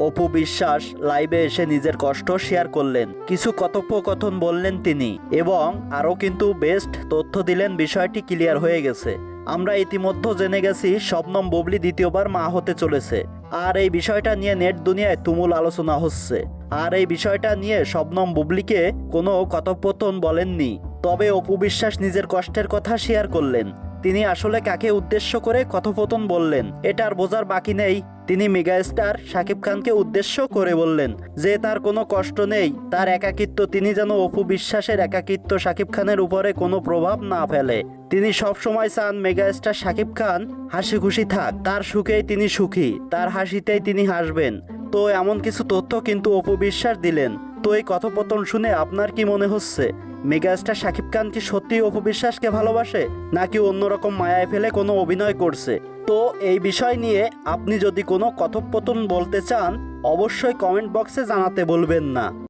অপু বিশ্বাস লাইভে এসে নিজের কষ্ট শেয়ার করলেন। কিছু কথোপকথন বললেন তিনি এবং আরও কিন্তু বেস্ট তথ্য দিলেন বিষয়টি ক্লিয়ার হয়ে গেছে। আমরা ইতিমধ্যে জেনে গেছি শবনম বুবলি দ্বিতীয়বার মা হতে চলেছে। আর এই বিষয়টা নিয়ে নেট দুনিয়ায় তুমুল আলোচনা হচ্ছে। আর এই বিষয়টা নিয়ে শবনম বুবলিকে কোনো কথোপকথন বলেননি। তবে অপু বিশ্বাস নিজের কষ্টের কথা শেয়ার করলেন। তিনি আসলে কাকে উদ্দেশ্য করে কথোপকথন বললেন এটার বোঝার বাকি নেই। তিনি মেগাস্টার শাকিব খানকে উদ্দেশ্য করে বললেন যে তার কোনো কষ্ট নেই, তার একাকিত্ব তিনি যেন অপু বিশ্বাসের একাকিত্ব শাকিব খানের উপরে কোনো প্রভাব না ফেলে। তিনি সব সময় চান মেগাস্টার শাকিব খান হাসি খুশি থাক, তার সুখেই তিনি সুখী, তার হাসিতেই তিনি হাসবেন। তো এমন কিছু তথ্য কিন্তু অপু বিশ্বাস দিলেন। তো এই কথোপকথন শুনে আপনার কি মনে হচ্ছে? মেগাস্টার শাকিব খান কি সত্যি অপবিশ্বাসকে ভালোবাসে? নাকি অন্যরকম মায়ায় ফেলে কোনো অভিনয় করছে? তো এই বিষয় নিয়ে আপনি যদি কোনো কথোপকথন বলতে চান, অবশ্যই কমেন্ট বক্সে জানাতে বলবেন না।